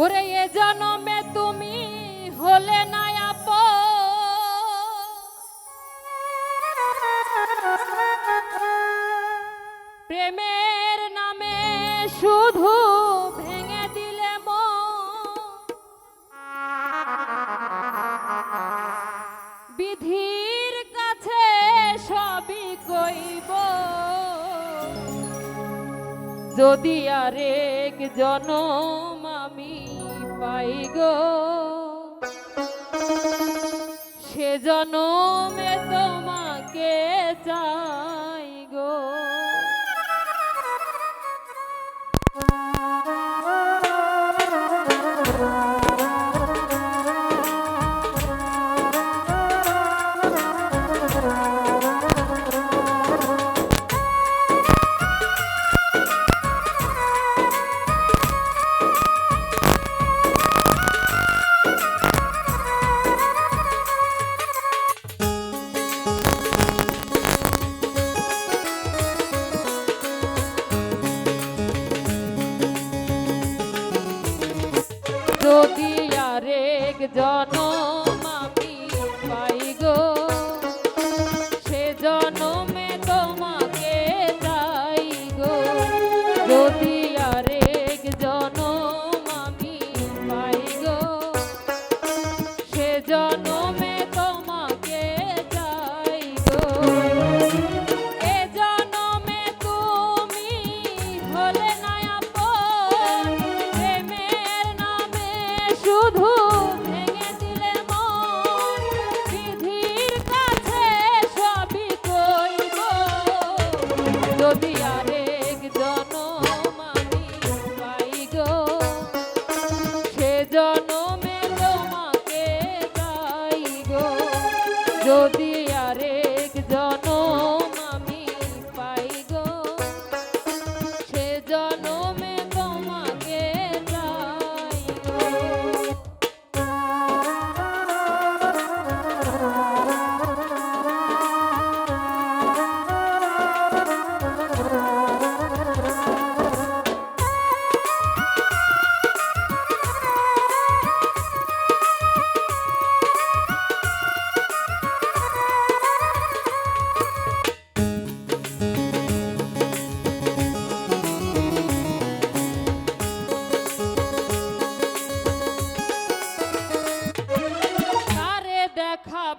ওরে এ জনমে তুমি হলে নায়াপ প্রেমের নামে শুধু ভেঙে দিলে বিধির কাছে সবই কইব। যদি আরেক জনম নাই গো। সে জনমে তোমাকে চা আরেক জনম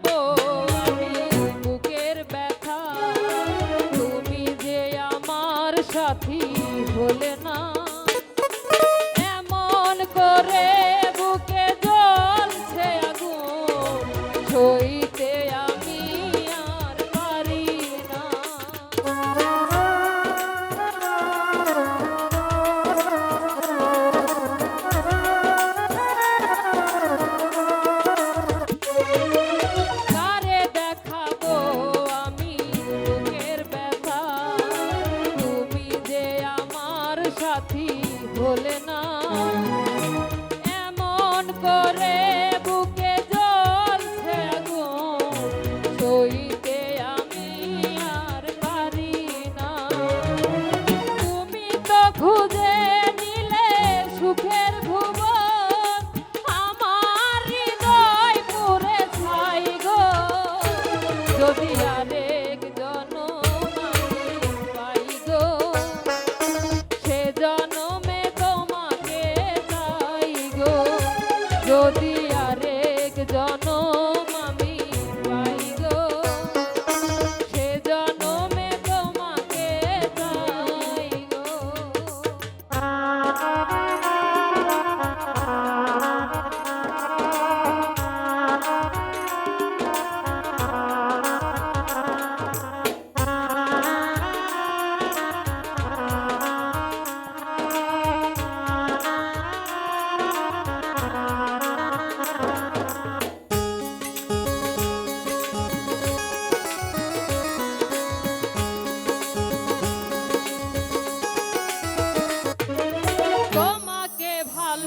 boy. সাথী হলে না।